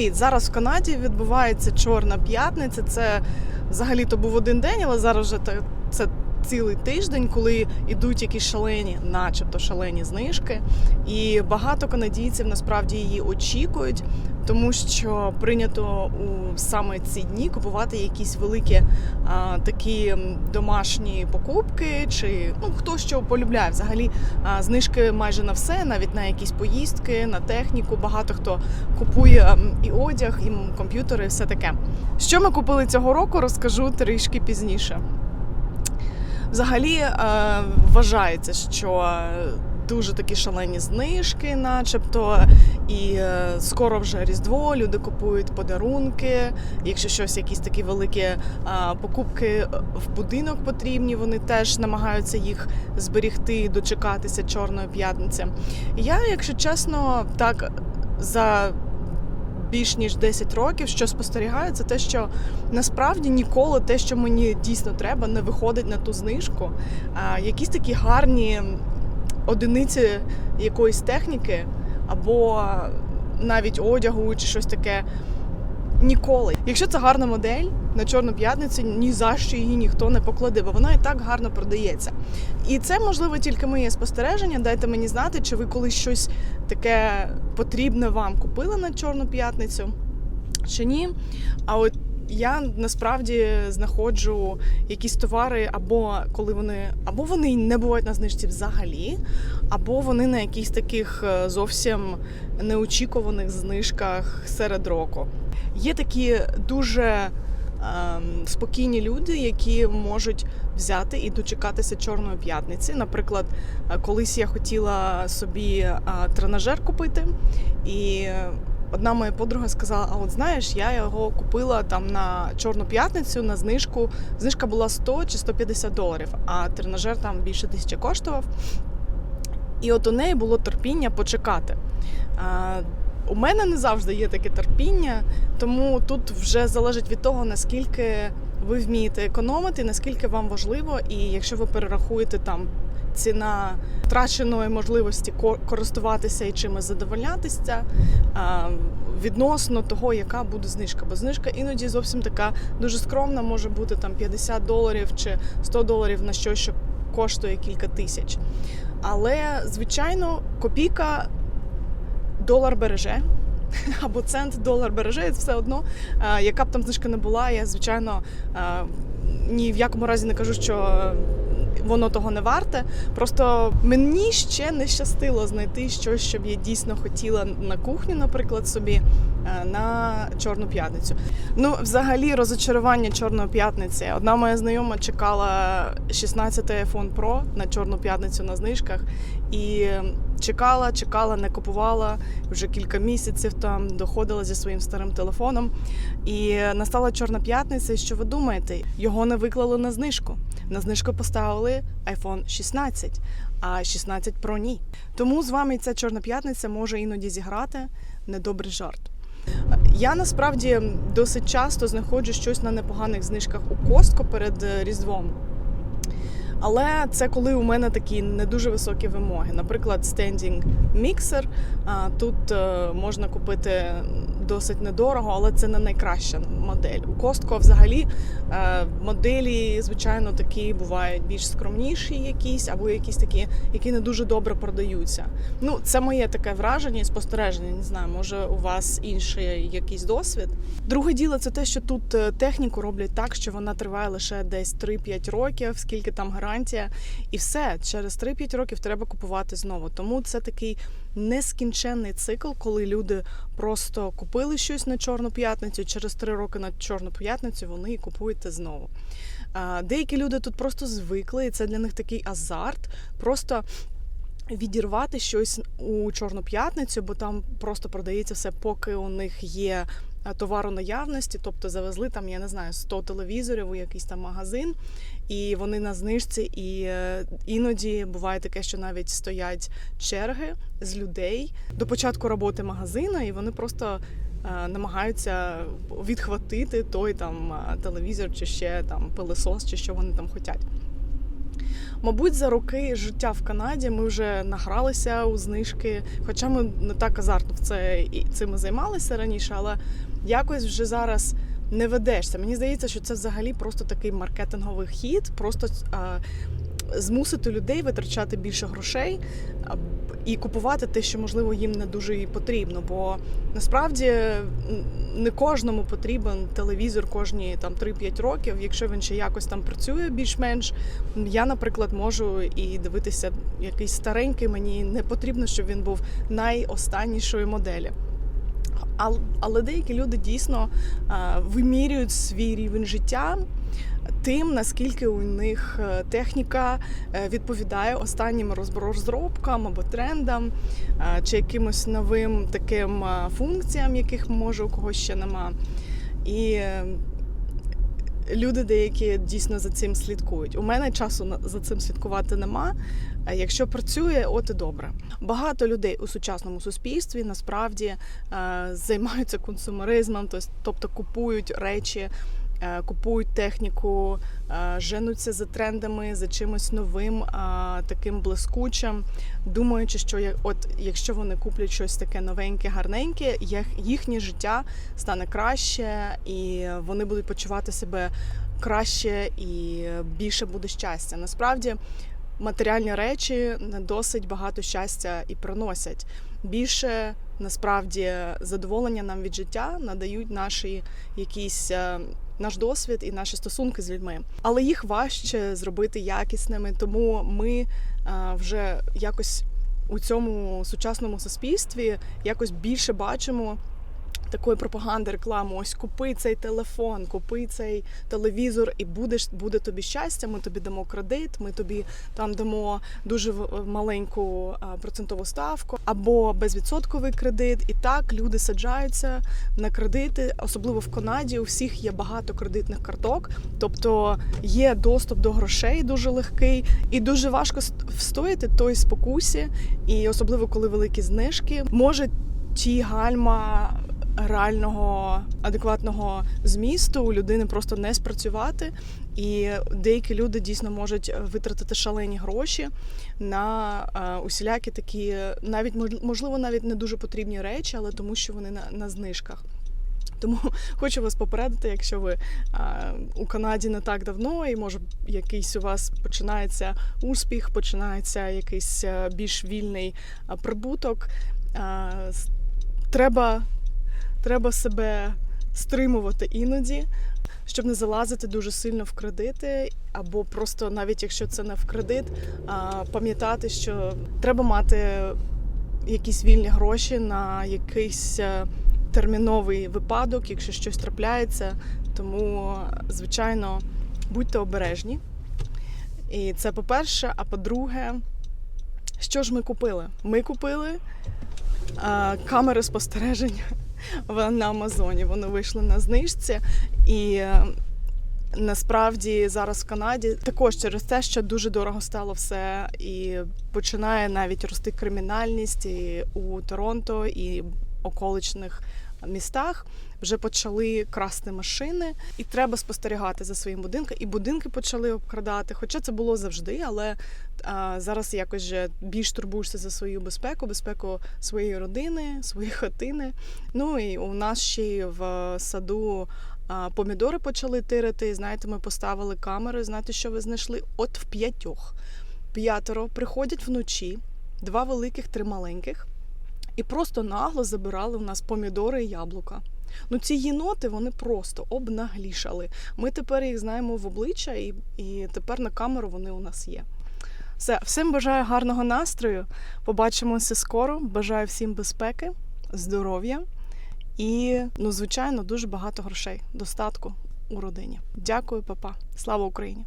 Привіт! Зараз в Канаді відбувається Чорна п'ятниця. Це взагалі то був один день, але зараз вже це цілий тиждень, коли йдуть якісь шалені, начебто шалені знижки. І багато канадійців насправді її очікують, тому що прийнято у саме ці дні купувати якісь великі а, такі домашні покупки, чи ну хто що полюбляє. Взагалі а, знижки майже на все, навіть на якісь поїздки, на техніку. Багато хто купує і одяг, і комп'ютери, і все таке. Що ми купили цього року, розкажу трішки пізніше. Взагалі е, вважається, що дуже такі шалені знижки, начебто, і е, скоро вже Різдво, люди купують подарунки. Якщо щось, якісь такі великі е, покупки в будинок потрібні, вони теж намагаються їх зберігти, дочекатися Чорної п'ятниці. Я, якщо чесно, так за більш ніж 10 років, що спостерігаю, це те, що насправді ніколи те, що мені дійсно треба, не виходить на ту знижку. Якісь такі гарні одиниці якоїсь техніки або навіть одягу чи щось таке. Ніколи. Якщо це гарна модель на Чорну п'ятницю, ні за що її ніхто не покладе, бо вона і так гарно продається. І це можливо тільки моє спостереження. Дайте мені знати, чи ви колись щось таке потрібне вам купили на Чорну п'ятницю, чи ні. А от я насправді знаходжу якісь товари, або коли вони або вони не бувають на знижці взагалі, або вони на якихось таких е, зовсім неочікуваних знижках серед року. Є такі дуже ем, спокійні люди, які можуть взяти і дочекатися Чорної п'ятниці. Наприклад, е, колись я хотіла собі е, тренажер купити, і одна моя подруга сказала: А от знаєш, я його купила там на Чорну п'ятницю на знижку. Знижка була 100 чи 150 доларів, а тренажер там більше тисячі коштував. І от у неї було терпіння почекати. У мене не завжди є таке терпіння, тому тут вже залежить від того, наскільки ви вмієте економити, наскільки вам важливо, і якщо ви перерахуєте там ціна втраченої можливості користуватися і чимось задовольнятися відносно того, яка буде знижка. Бо знижка іноді зовсім така дуже скромна, може бути там 50 доларів чи 100 доларів на щось, що коштує кілька тисяч. Але, звичайно, копійка долар береже. Або цент долар береже, все одно, е, яка б там знижка не була, я звичайно е, ні в якому разі не кажу, що воно того не варте. Просто мені ще не щастило знайти щось, що б я дійсно хотіла на кухню, наприклад, собі е, на Чорну п'ятницю. Ну, взагалі, розочарування Чорної п'ятниці. Одна моя знайома чекала 16 iPhone Pro на Чорну п'ятницю на знижках і чекала, чекала, не купувала вже кілька місяців там доходила зі своїм старим телефоном. І настала Чорна п'ятниця. І що ви думаєте? Його не виклали на знижку. На знижку поставили iPhone 16, а 16 Pro ні. Тому з вами ця Чорна п'ятниця може іноді зіграти недобрий жарт. Я насправді досить часто знаходжу щось на непоганих знижках у Костко перед е, Різдвом. Але це коли у мене такі не дуже високі вимоги. Наприклад, стендінг міксер. Тут е, можна купити досить недорого, але це не найкраща модель. У Костко взагалі е, моделі, звичайно, такі бувають більш скромніші, якісь або якісь такі, які не дуже добре продаються. Ну, це моє таке враження і спостереження. Не знаю, може у вас інший якийсь досвід. Друге діло це те, що тут е, техніку роблять так, що вона триває лише десь 3-5 років, скільки там гарантія, і все через 3-5 років треба купувати знову. Тому це такий нескінченний цикл, коли люди просто купили щось на Чорну п'ятницю. Через три роки на Чорну п'ятницю вони і купують знову. Деякі люди тут просто звикли, і це для них такий азарт. Просто відірвати щось у Чорну п'ятницю, бо там просто продається все, поки у них є е, товар у наявності, тобто завезли там, я не знаю, 100 телевізорів у якийсь там магазин, і вони на знижці. І е, іноді буває таке, що навіть стоять черги з людей до початку роботи магазину, і вони просто. е, Намагаються відхватити той там телевізор, чи ще там пилисос, чи що вони там хочуть. Мабуть, за роки життя в Канаді ми вже награлися у знижки, хоча ми не так азартно в це і цим займалися раніше, але якось вже зараз не ведешся. Мені здається, що це взагалі просто такий маркетинговий хід, просто а, змусити людей витрачати більше грошей і купувати те, що можливо їм не дуже і потрібно. Бо насправді не кожному потрібен телевізор кожні там 3-5 років, якщо він ще якось там працює більш-менш. Я, наприклад, можу і дивитися якийсь старенький. Мені не потрібно, щоб він був найостаннішої моделі. Ал- Але деякі люди дійсно вимірюють свій рівень життя тим, наскільки у них е, техніка е, відповідає останнім розробкам або трендам, чи якимось новим таким функціям, яких може у когось ще нема. І е, люди деякі дійсно за цим слідкують. У мене часу за цим слідкувати нема. А Якщо працює, от і добре. Багато людей у сучасному суспільстві насправді е, займаються консумеризмом, тобто купують речі, е, купують техніку, е, женуться за трендами, за чимось новим, е, таким блискучим, думаючи, що от якщо вони куплять щось таке новеньке, гарненьке, їхнє життя стане краще, і вони будуть почувати себе краще і більше буде щастя. Насправді матеріальні речі не досить багато щастя і приносять. Більше насправді задоволення нам від життя надають наші якісь. Наш досвід і наші стосунки з людьми, але їх важче зробити якісними, тому ми е, вже якось у цьому сучасному суспільстві якось більше бачимо такої пропаганди, реклами. Ось купи цей телефон, купи цей телевізор, і будеш буде тобі щастя. Ми тобі дамо кредит, ми тобі там дамо дуже маленьку процентову ставку або безвідсотковий кредит. І так люди саджаються на кредити, особливо в Канаді. У всіх є багато кредитних карток, тобто є доступ до грошей дуже легкий, і дуже важко ст- встояти той спокусі, і особливо коли великі знижки, може ті гальма реального адекватного змісту у людини просто не спрацювати, і деякі люди дійсно можуть витратити шалені гроші на е, усілякі такі, навіть можливо, навіть не дуже потрібні речі, але тому, що вони на, на знижках. Тому хочу вас попередити, якщо ви а, у Канаді не так давно, і може якийсь у вас починається успіх, починається якийсь е, більш вільний прибуток. А, треба, треба себе стримувати іноді, щоб не залазити дуже сильно в кредити, або просто навіть якщо це не в кредит, пам'ятати, що треба мати якісь вільні гроші на якийсь е, терміновий випадок, якщо щось трапляється. Тому, звичайно, будьте обережні. І це по-перше. А по-друге, що ж ми купили? Ми купили е, камери спостереження на Амазоні. Вони вийшли на знижці. І е, насправді зараз в Канаді також через те, що дуже дорого стало все, і починає навіть рости кримінальність і у Торонто і околичних містах. Вже почали красти машини, і треба спостерігати за своїм будинком. І будинки почали обкрадати. Хоча це було завжди, але а, зараз якось же більш турбуєшся за свою безпеку, безпеку своєї родини, своєї хатини. Ну і у нас ще й в саду помідори почали тирити. Знаєте, ми поставили камери. Знаєте, що ви знайшли? От в п'ятьох. П'ятеро приходять вночі, два великих, три маленьких, і просто нагло забирали у нас помідори і яблука. Ну, ці єноти вони просто обнаглішали. Ми тепер їх знаємо в обличчя, і, і тепер на камеру вони у нас є. Все, всім бажаю гарного настрою. Побачимося скоро. Бажаю всім безпеки, здоров'я і, ну, звичайно, дуже багато грошей, достатку у родині. Дякую, папа. Слава Україні!